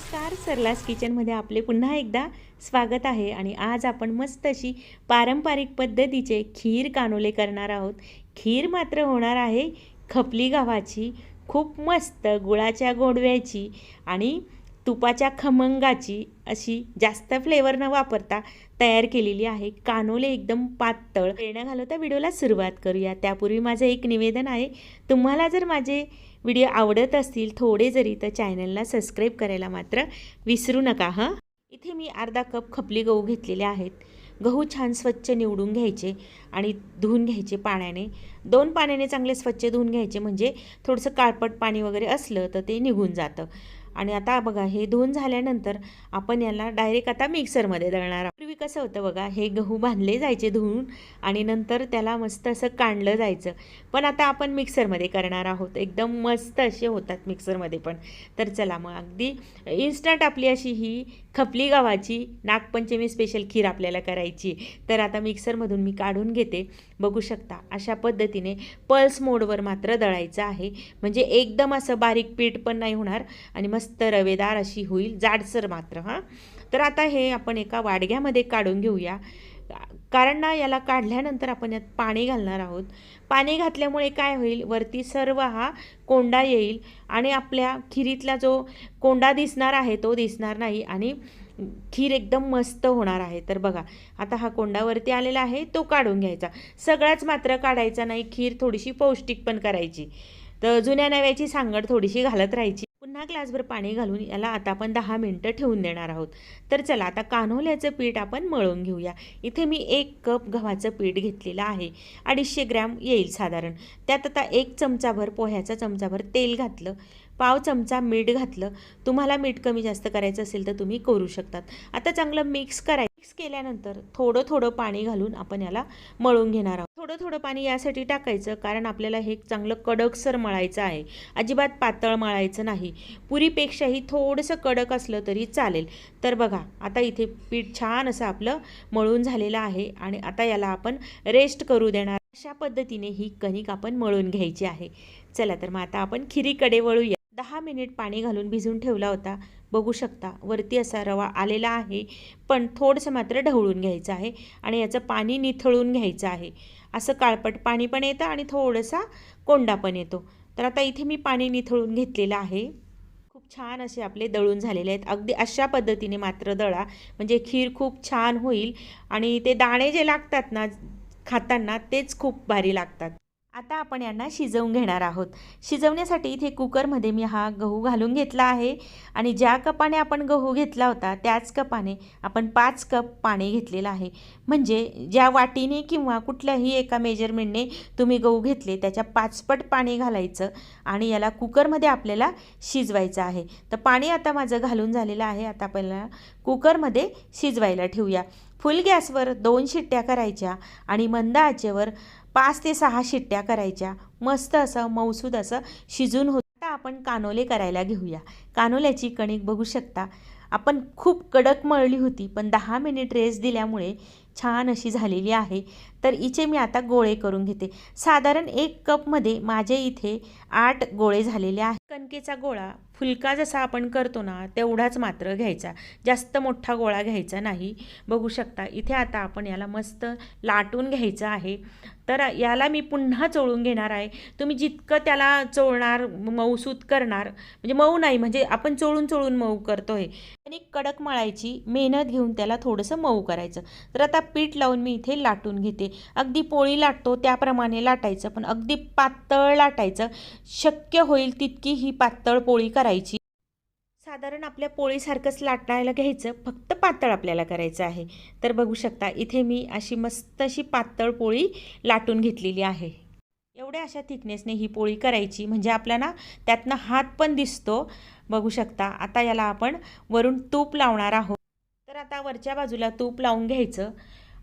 नमस्कार सरलास किचनमध्ये आपले पुन्हा एकदा स्वागत आहे आणि आज आपण मस्त अशी पारंपरिक पद्धतीचे खीर कानोले करणार आहोत. खीर मात्र होणार आहे खपली गव्हाची खूप मस्त गुळाच्या गोडव्याची आणि तुपाच्या खमंगाची अशी जास्त फ्लेवर न वापरता तयार केलेली आहे. कानोले एकदम पातळ. प्रेरणा घालवता व्हिडिओला सुरुवात करूया. त्यापूर्वी माझं एक निवेदन आहे तुम्हाला जर माझे व्हिडिओ आवडत असतील थोडे जरी तर चॅनलला सबस्क्राईब करायला मात्र विसरू नका हां? इथे मी अर्धा कप खपली गहू घेतलेले आहेत. गहू छान स्वच्छ निवडून घ्यायचे आणि धुवून घ्यायचे पाण्याने. दोन पाण्याने चांगले स्वच्छ धुवून घ्यायचे म्हणजे थोडंसं काळपट पाणी वगैरे असलं तर ते निघून जातं. आणि आता बघा हे धुवून झाल्यानंतर आपण याला डायरेक्ट आता मिक्सरमध्ये दळणार पूर्वी कसं होतं बघा हे गहू बांधले जायचे धुवून आणि नंतर त्याला मस्त असं काढलं जायचं. पण आता आपण मिक्सरमध्ये करणार आहोत. एकदम मस्त असे होतात मिक्सरमध्ये पण. तर चला मग अगदी इन्स्टंट आपली अशी ही खपली गव्हाची नागपंचमी स्पेशल खीर आपल्याला करायची. तर आता मिक्सरमधून मी काढून घेते. बघू शकता अशा पद्धतीने पल्स मोडवर मात्र दळायचं आहे. म्हणजे एकदम असं बारीक पीठ पण नाही होणार आणि मस्त रवेदार अशी होईल जाडसर मात्र हां. तर आता हे आपण एका वाडग्यामध्ये काढून घेऊया. कारण ना याला काढल्यानंतर आपण यात पाणी घालणार आहोत. पाणी घातल्यामुळे काय होईल? वरती सर्व हा कोंडा येईल आणि आपल्या खिरीतला जो कोंडा दिसणार आहे तो दिसणार नाही आणि खीर एकदम मस्त होणार आहे. तर बघा आता हा कोंडावरती आलेला आहे तो काढून घ्यायचा. सगळाच मात्र काढायचा नाही खीर थोडीशी पौष्टिक पण करायची. तर जुन्या नव्याची सांगड थोडीशी घालत राहायची. पुन्हा ग्लासभर पाणी घालून याला आता आपण दहा मिनटं ठेवून देणार आहोत. तर चला आता कान्होल्याचं पीठ आपण मळून घेऊया. इथे मी एक कप गव्हाचं पीठ घेतलेलं आहे. अडीचशे ग्रॅम येईल साधारण. त्यात आता एक चमचाभर पोह्याचा चमचाभर तेल घातलं. पाव चमचा मीठ घातलं. तुम्हाला मीठ कमी जास्त करायचं असेल तर तुम्ही करू शकतात. आता चांगलं मिक्स करायचं मिक्स केल्यानंतर थोडं थोडं पाणी घालून आपण याला मळून घेणार आहोत. थोडं थोडं पाणी यासाठी टाकायचं कारण आपल्याला हे चांगलं कडकसर मळायचं आहे. अजिबात पातळ मळायचं नाही. पुरीपेक्षाही थोडंसं कडक असलं तरी चालेल. तर बघा आता इथे पीठ छान असं आपलं मळून झालेलं आहे आणि आता याला आपण रेस्ट करू देणार. अशा पद्धतीने ही कणिक आपण मळून घ्यायची आहे. चला तर मग आता आपण खिरीकडे वळूया. दहा मिनिट पाणी घालून भिजून ठेवला होता. बघू शकता वरती असा रवा आलेला आहे पण थोडंसं मात्र ढवळून घ्यायचं आहे आणि याचं पाणी निथळून घ्यायचं आहे. असं काळपट पाणी पण येतं आणि थोडासा कोंडा पण येतो. तर आता इथे मी पाणी निथळून घेतलेलं आहे. खूप छान असे आपले दळून झालेले आहेत. अगदी अशा पद्धतीने मात्र दळा म्हणजे खीर खूप छान होईल आणि ते दाणे जे लागतात ना खाताना तेच खूप भारी लागतात. आता आपण यांना शिजवून घेणार आहोत. शिजवण्यासाठी इथे कुकरमध्ये मी हा गहू घालून घेतला आहे आणि ज्या कपाने आपण गहू घेतला होता त्याच कपाने आपण पाच कप पाणी घेतलेलं आहे. म्हणजे ज्या वाटीने किंवा कुठल्याही एका मेजरमेंटने तुम्ही गहू घेतले त्याच्या पाचपट पाणी घालायचं आणि याला कुकरमध्ये आपल्याला शिजवायचं आहे. तर पाणी आता माझं घालून झालेलं आहे. आता आपल्याला कुकरमध्ये शिजवायला ठेवूया. फुल गॅसवर दोन शिट्ट्या करायच्या आणि मंद आचेवर पाच ते सहा शिट्ट्या करायच्या. मस्त असं मौसूद असं शिजून होतं. आता आपण कानोले करायला घेऊया. कानोल्याची कणिक बघू शकता. आपण खूप कडक मळली होती पण दहा मिनिट रेस्ट दिल्यामुळे छान अशी झालेली आहे. तर इचे मी आता गोळे करून घेते. साधारण एक कपमध्ये माझे इथे आठ गोळे झालेले आहेत. कणकेचा गोळा फुलका जसा आपण करतो ना तेवढाच मात्र घ्यायचा. जास्त मोठा गोळा घ्यायचा नाही. बघू शकता इथे आता आपण याला मस्त लाटून घ्यायचं आहे. तर याला मी पुन्हा चोळून घेणार आहे. तुम्ही जितकं त्याला चोळणार मऊसूत करणार म्हणजे मऊ नाही म्हणजे आपण चोळून चोळून मऊ करतो आहे आणि कडक मळायची मेहनत घेऊन त्याला थोडंसं मऊ करायचं. तर आता पीठ लावून मी इथे लाटून घेते. अगदी पोळी लाटतो त्याप्रमाणे लाटायचं. पण अगदी पातळ लाटायचं. शक्य होईल तितकी ही पातळ पोळी करायची. साधारण आपल्या पोळीसारखंच लाटायला घ्यायचं. फक्त पातळ आपल्याला करायचं आहे. तर बघू शकता इथे मी अशी मस्त अशी पातळ पोळी लाटून घेतलेली आहे. एवढ्या अशा थिकनेसने ही पोळी करायची. म्हणजे आपल्याला त्यातनं हात पण दिसतो. बघू शकता आता याला आपण वरून तूप लावणार आहोत. आता वरच्या बाजूला तूप लावून घ्यायचं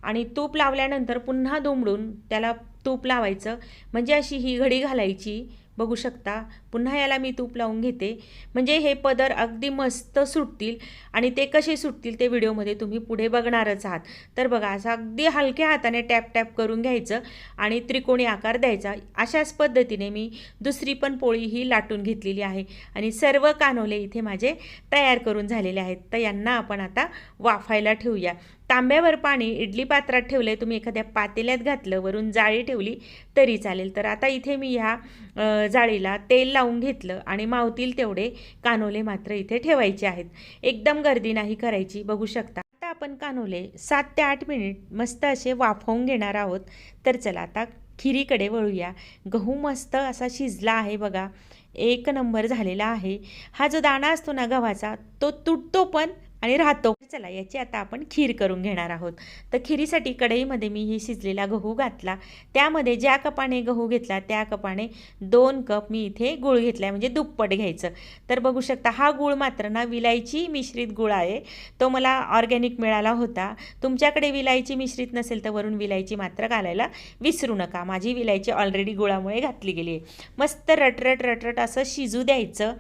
आणि तूप लावल्यानंतर पुन्हा दुमडून त्याला तूप लावायचं. म्हणजे अशी ही घडी घालायची. बघू शकता. पुन्हा याला मी तूप लावून घेते. म्हणजे हे पदर अगदी मस्त सुटतील आणि ते कसे सुटतील ते व्हिडिओमध्ये तुम्ही पुढे बघणारच आहात. तर बघा असं अगदी हलक्या हाताने टॅप टॅप करून घ्यायचं आणि त्रिकोणी आकार द्यायचा. अशाच पद्धतीने मी दुसरी पण पोळी ही लाटून घेतलेली आहे आणि सर्व कानोले इथे माझे तयार करून झालेले आहेत. तर यांना आपण आता वाफायला ठेवूया. तांब्यावर पाणी इडली पात्रात ठेवलं आहे तुम्ही एखाद्या पातेल्यात घातलं वरून जाळी ठेवली तरी चालेल. तर आता इथे मी ह्या जाळीला तेल लावून घेतलं आणि मावतील तेवढे कानोले मात्र इथे ठेवायचे आहेत. एकदम गर्दी नाही करायची बघू शकता. आता आपण कानोले सात ते आठ मिनिट मस्त असे वाफवून घेणार आहोत. तर चला आता खिरीकडे वळूया. गहू मस्त असा शिजला आहे बघा. एक नंबर झालेला आहे. हा जो दाणा असतो ना गव्हाचा तो तुटतो पण आणि राहतो. चला याची आता आपण खीर करून घेणार आहोत. तर खिरीसाठी कढईमध्ये मी ही शिजलेला गहू घातला. त्यामध्ये ज्या कपाने गहू घेतला त्या कपाने दोन कप मी इथे गुळ घेतला आहे म्हणजे दुप्पट घ्यायचं. तर बघू शकता हा गुळ मात्र ना विलायची मिश्रित गुळ आहे. तो मला ऑर्गॅनिक मिळाला होता. तुमच्याकडे विलायची मिश्रित नसेल तर वरून विलायची मात्र घालायला विसरू नका. माझी विलायची ऑलरेडी गुळामुळे घातली गेली आहे. मस्त रटरट रटरट असं शिजू द्यायचं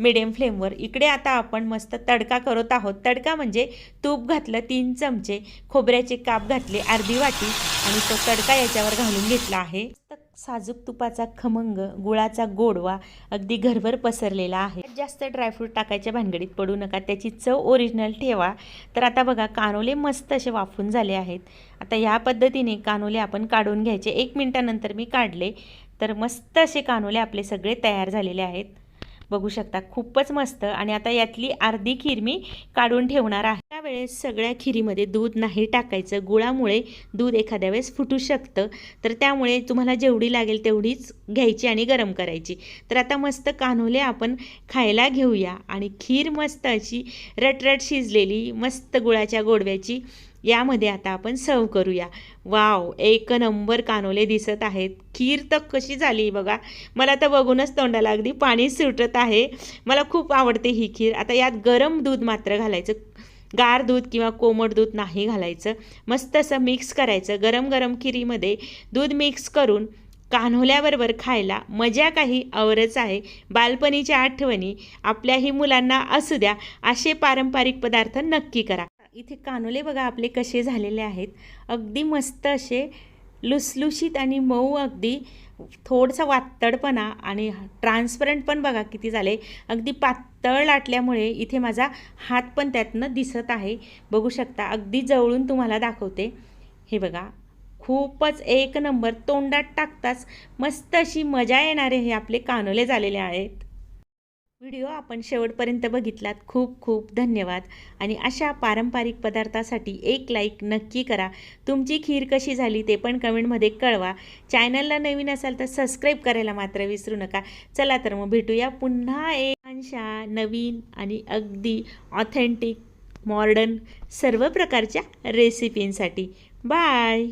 मिडियम फ्लेमवर इकडे आता आपण मस्त तडका करत आहोत. तडका म्हणजे तूप घातलं तीन चमचे खोबऱ्याचे काप घातले अर्धी वाटी आणि तो तडका याच्यावर घालून घेतला आहे. साजूक तुपाचा खमंग गुळाचा गोडवा अगदी घरभर पसरलेला आहे. जास्त ड्रायफ्रूट टाकायच्या भानगडीत पडू नका त्याची चव ओरिजिनल ठेवा. तर आता बघा कानोले मस्त असे वाफून झाले आहेत. आता ह्या पद्धतीने कानोले आपण काढून घ्यायचे. एक मिनटानंतर मी काढले तर मस्त असे कानोले आपले सगळे तयार झालेले आहेत. बघू शकता. खूपच मस्त आणि आता यातली अर्धी खीर मी काढून ठेवणार आहे. त्यावेळेस सगळ्या खिरीमध्ये दूध नाही टाकायचं. गुळामुळे दूध एखाद्या वेळेस फुटू शकतं. तर त्यामुळे तुम्हाला जेवढी लागेल तेवढीच घ्यायची आणि गरम करायची. तर आता मस्त कान्होले आपण खायला घेऊया. आणि खीर मस्त अशी रटरट शिजलेली मस्त गुळाच्या गोडव्याची यामध्ये आता आपण सर्व करूया. वाव एक नंबर कानोले दिसत आहेत. खीर तर कशी झाली बघा. मला तर बघूनच तोंडाला अगदी पाणी सुटत आहे. मला खूप आवडते ही खीर. आता यात गरम दूध मात्र घालायचं. गार दूध किंवा कोमट दूध नाही घालायचं. मस्त असं मिक्स करायचं. गरम गरम खिरीमध्ये दूध मिक्स करून कान्होल्याबरोबर खायला मजा काही औरच आहे. बालपणीच्या आठवणी आपल्याही मुलांना असू द्या. असे पारंपरिक पदार्थ नक्की करा. इथे कानोले बघा आपले कसे झालेले आहेत. अगदी मस्त असे लुसलुशीत आणि मऊ अगदी थोडसा वातडपणा आणि ट्रान्सपरंट पण बघा किती झाले. अगदी पातळ लाटल्यामुळे इथे माझा हात पण त्यातनं दिसत आहे. बघू शकता अगदी जवळून तुम्हाला दाखवते. हे बघा खूपच एक नंबर तोंडात टाकताच मस्त अशी मजा येणारे हे आपले कानोले झालेले आहेत. व्हिडिओ आपण शेवटपर्यंत बघितलात. खूप खूप धन्यवाद. आणि अशा पारंपरिक पदार्थासाठी एक लाईक नक्की करा. तुमची खीर कशी झाली ते पण कमेंटमध्ये कळवा. चॅनलला नवीन असाल तर सबस्क्राईब करायला मात्र विसरू नका. चला तर मग भेटूया पुन्हा एक छानशा नवीन आणि अगदी ऑथेंटिक मॉडर्न सर्व प्रकारच्या रेसिपींसाठी बाय